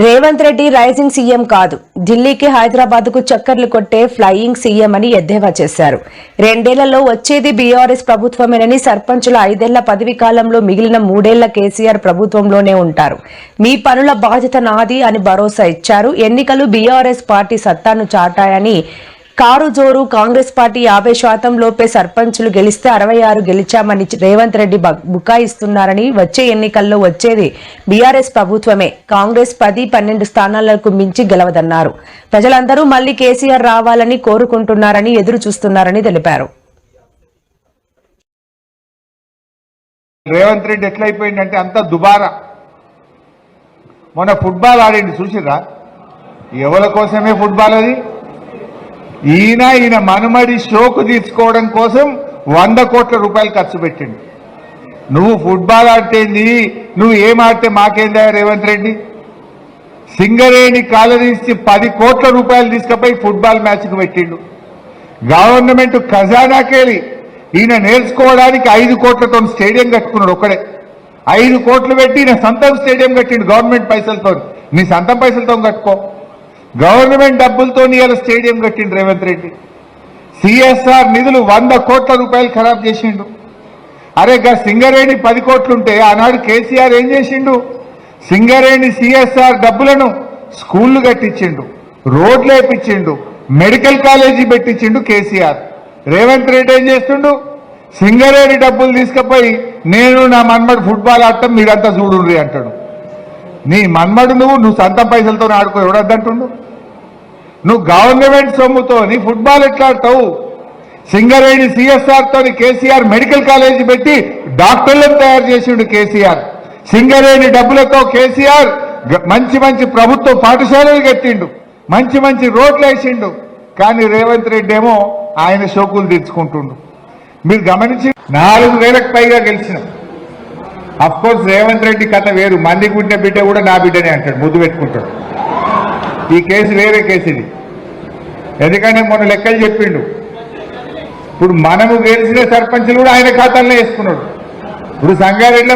Revanth Reddy rising CM కాదు. ఢిల్లీకి హైదరాబాద్కు చక్కర్లు కొట్టే ఫ్లయింగ్ సీఎం అని ఎద్దేవా చేశారు. రెండేళ్ళలో వచ్చేది బీఆర్ఎస్ ప్రభుత్వమేనని సర్పంచుల ఐదేళ్ళ పదవి కాలంలో మిగిలిన మూడేళ్ళ కేసీఆర్ ప్రభుత్వంలోనే ఉంటారు. మీ పనుల బాధ్యత నాది అని భరోసా ఇచ్చారు. ఎన్నికలు బీఆర్ఎస్ పార్టీ సత్తాను చాటాయని కారు జోరు కాంగ్రెస్ పార్టీ యాభై శాతం లోపే సర్పంచులు గెలిస్తే అరవై ఆరు గెలిచామని రేవంత్ రెడ్డి బుకాయిస్తున్నారని వచ్చే ఎన్నికల్లో వచ్చేది బీఆర్ఎస్ ప్రభుత్వమే. కాంగ్రెస్ పది పన్నెండు స్థానాలకు మించి గెలవదన్నారు. ప్రజలందరూ మళ్ళీ కేసీఆర్ రావాలని కోరుకుంటున్నారని ఎదురు చూస్తున్నారని తెలిపారు. రేవంత్ రెడ్డి ఎట్లయిపోయిందంటే అంత దుబారా. మొన్న ఫుట్బాల్ ఆడింది చూసిరా ఎవరి కోసమే ఫుట్బాల్ అది? ఈయన ఈయన మనుమడి షోకు తీర్చుకోవడం కోసం వంద కోట్ల రూపాయలు ఖర్చు పెట్టిండు. నువ్వు ఫుట్బాల్ ఆడితేంది? నువ్వు ఏం ఆడితే మాకేందా రేవంత్ రెడ్డి? సింగరేణి కాలనీసి పది కోట్ల రూపాయలు తీసుకుపోయి ఫుట్బాల్ మ్యాచ్కు పెట్టిండు. గవర్నమెంట్ ఖజానాకెళ్ళి ఈయన నేర్చుకోవడానికి ఐదు కోట్లతో స్టేడియం కట్టుకున్నాడు ఒక్కడే. ఐదు కోట్లు పెట్టి ఈయన సొంతం స్టేడియం కట్టిండు గవర్నమెంట్ పైసలతో నీ సొంతం పైసలతో కట్టుకో. గవర్నమెంట్ డబ్బులతో ఇవాళ స్టేడియం కట్టిండు రేవంత్ రెడ్డి. సిఎస్ఆర్ నిధులు వంద కోట్ల రూపాయలు ఖరాబ్ చేసిండు. అరే గా సింగరేణి పది కోట్లుంటే ఆనాడు కేసీఆర్ ఏం చేసిండు? సింగరేణి సిఎస్ఆర్ డబ్బులను స్కూళ్ళు కట్టించిండు రోడ్లు వేపించిండు మెడికల్ కాలేజీ పెట్టించిండు కేసీఆర్. రేవంత్ రెడ్డి ఏం చేస్తుండు? సింగరేణి డబ్బులు తీసుకుపోయి నేను నా మన్మడు ఫుట్బాల్ ఆడటం మీరంతా చూడుర్రి అంటాడు. నీ మన్మడు నువ్వు నువ్వు సొంత పైసలతో ఆడుకో ఎవడద్దంటుండు? నువ్వు గవర్నమెంట్ సొమ్ముతో నీ ఫుట్బాల్ ఎట్లా ఆడతావు? సింగరేణి సిఎస్ఆర్ తోని కేసీఆర్ మెడికల్ కాలేజీ పెట్టి డాక్టర్లను తయారు చేసిండు కేసీఆర్. సింగరేణి డబ్బులతో కేసీఆర్ మంచి మంచి ప్రభుత్వ పాఠశాలలు కట్టిండు. మంచి మంచి రోడ్లు వేసిండు. కానీ రేవంత్ రెడ్డి ఏమో ఆయన షోకులు తీర్చుకుంటుండు. మీరు గమనించి నాలుగు వేలకు పైగా గెలిచిన. అఫ్ కోర్స్ రేవంత్ రెడ్డి కథ వేరు. మంది గుండె బిడ్డ కూడా నా బిడ్డనే అంటాడు. ముద్దు పెట్టుకుంటాడు. ఈ కేసు వేరే కేసు ఇది. ఎందుకంటే మొన్న లెక్కలు చెప్పిండు. ఇప్పుడు మనము గెలిచిన సర్పంచ్లు కూడా ఆయన ఖాతాల్లో వేసుకున్నాడు. ఇప్పుడు సంగారెడ్డిలో